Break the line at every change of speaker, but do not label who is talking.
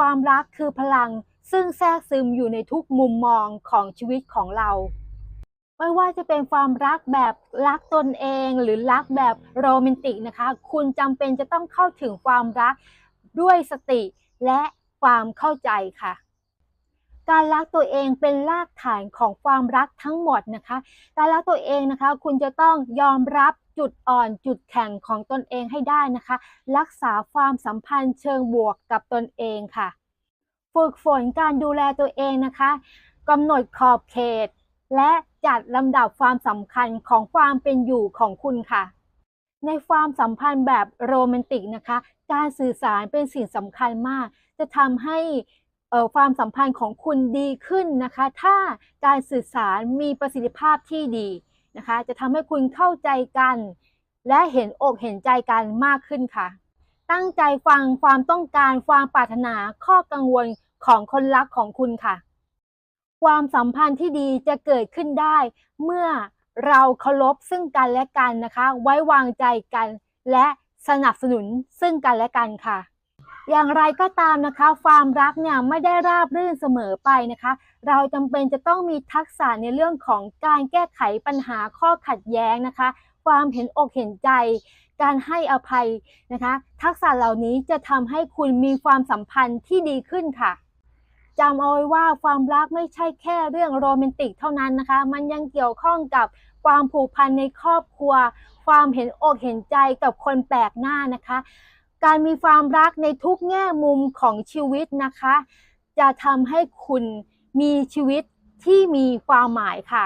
ความรักคือพลังซึ่งแทรกซึมอยู่ในทุกมุมมองของชีวิตของเรา ไม่ว่าจะเป็นความรักแบบรักตนเองหรือรักแบบโรแมนติกนะคะ คุณจำเป็นจะต้องเข้าถึงความรักด้วยสติและความเข้าใจค่ะ การรักตัวเองเป็นรากฐานของความรักทั้งหมดนะคะ การรักตัวเองนะคะ คุณจะต้องยอมรับ จุดอ่อนจุดแข็งของตนเองให้ได้นะคะ รักษาความสัมพันธ์เชิงบวกกับตนเองค่ะ ฝึกฝนการดูแลตัวเองนะคะกำหนดขอบเขต และจัดลำดับความสำคัญของความเป็นอยู่ของคุณค่ะ ในความสัมพันธ์แบบโรแมนติกนะคะ การสื่อสารเป็นสิ่งสำคัญมาก จะทำให้เอ่อความสัมพันธ์ของคุณดีขึ้นนะคะ ถ้าการสื่อสารมีประสิทธิภาพที่ดี นะคะ จะทำให้คุณเข้าใจกัน และเห็นอกเห็นใจกันมากขึ้นค่ะ ตั้งใจฟังความต้องการความปรารถนาข้อกังวลของคนรักของคุณค่ะ ความสัมพันธ์ที่ดีจะเกิดขึ้นได้ เมื่อเราเคารพซึ่งกันและกันนะคะ ไว้วางใจกัน และสนับสนุนซึ่งกันและกันค่ะ อย่างไรก็ตามนะคะ ความรักเนี่ยไม่ได้ราบรื่นเสมอไปนะคะ เราจำเป็นจะต้องมีทักษะในเรื่องของการแก้ไขปัญหาข้อขัดแย้งนะคะ ความเห็นอกเห็นใจ การให้อภัยนะคะ ทักษะเหล่านี้จะทำให้คุณมีความสัมพันธ์ที่ดีขึ้นค่ะจำเอาไว้ว่าความรักไม่ใช่แค่เรื่องโรแมนติกเท่านั้นนะคะ มันยังเกี่ยวข้องกับความผูกพันในครอบครัว ความเห็นอกเห็นใจกับคนแปลกหน้านะคะ การมีความรักในทุกแง่มุมของชีวิตนะคะ จะทำให้คุณมีชีวิตที่มีความหมายค่ะ